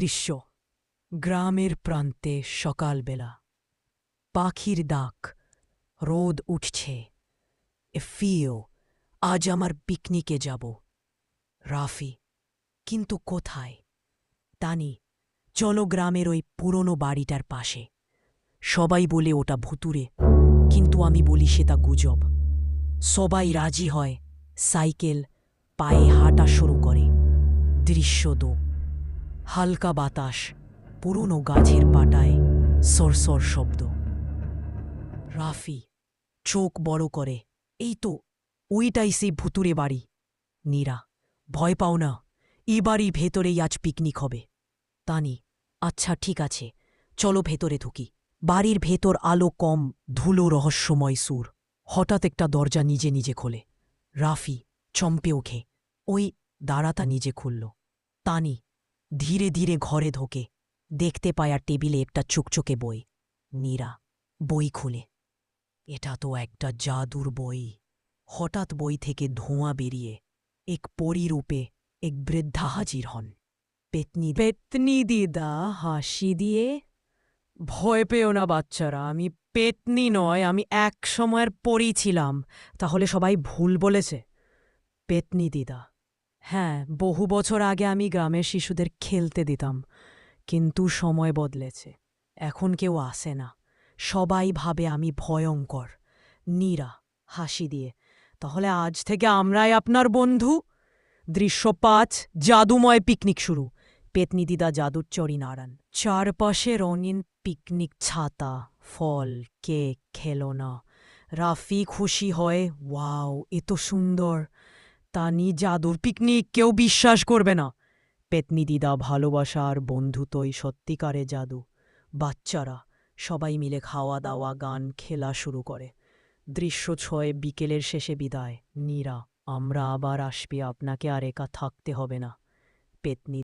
দৃশ্য। গ্রামের প্রান্তে সকালবেলা। পাখির ডাক, রোদ উঠছে। এ ফিও, আজ আমার পিকনিকে যাব। রাফি, কিন্তু কোথায়? তানি, চলো গ্রামের ওই পুরনো বাড়িটার পাশে। সবাই বলে ওটা ভুতুরে কিন্তু আমি বলি সেটা গুজব। সবাই রাজি হয়, সাইকেল, পায়ে হাঁটা শুরু করে। দৃশ্য দো। হালকা বাতাস পুরনো গাছের পাটায় সরসর শব্দ। রাফি চোখ বড় করে, এই তো, ওইটাই সেই ভুতুরে বাড়ি। নীরা, ভয় পাও না, এ বাড়ি ভেতরেই আজ পিকনিক হবে। তানি আচ্ছা ঠিক আছে, চলো ভেতরে ঢুকি। বাড়ির ভেতর আলো কম, ধুলো রহস্যময় সুর। হঠাৎ একটা দরজা নিজে নিজে খোলে। রাফি চম্পে ওঠে। ওই দাঁড়াতা নিজে খুলল। তানি ধীরে ধীরে ঘরে ঢোকে। দেখতে পায় আর টেবিলে একটা চুকচুকে বই। নীরা, বই খুলে। এটা তো একটা জাদুর বই। হঠাৎ বই থেকে ধোঁয়া বেরিয়ে এক পরিরূপে এক বৃদ্ধা হাজির হন। পেতনি পেতনি দিদা, হাসি দিয়ে, ভয় পেও না বাচ্চারা, আমি পেতনি নয়, আমি এক সময়ের পরই ছিলাম। তাহলে সবাই ভুল বলেছে। পেতনি দিদা হ্যাঁ বহু বছর আগে আমি গ্রামের শিশুদের খেলতে দিতাম, কিন্তু সময় বদলেছে। এখন কেউ আসে না। সবাই ভাবে আমি ভয়ঙ্কর, নীরা, হাসি দিয়ে। তাহলে আজ থেকে আমরাই আপনার বন্ধু? দৃশ্য পাঁচ জাদুময় পিকনিক শুরু। পেতনি দিদা জাদুর চড়ি নাড়ান। চারপাশে রঙিন পিকনিক ছাতা, ফল, কেক, খেলনা। রাফি খুশি হয়, ওয়াও এত সুন্দর। তানি জাদুর পিকনিক কেউ বিশ্বাস করবে না। পেতনি দিদা বন্ধুতই সত্যিকারে জাদু। বাচ্চারা সবাই মিলে খাওয়া দাওয়া গান, খেলা শুরু করে। দৃশ্য ছয়ে বিকেলের শেষে বিদায়। নীরা, আমরা আবার আসবি, আপনাকে আর একা থাকতে হবে না। পেতনি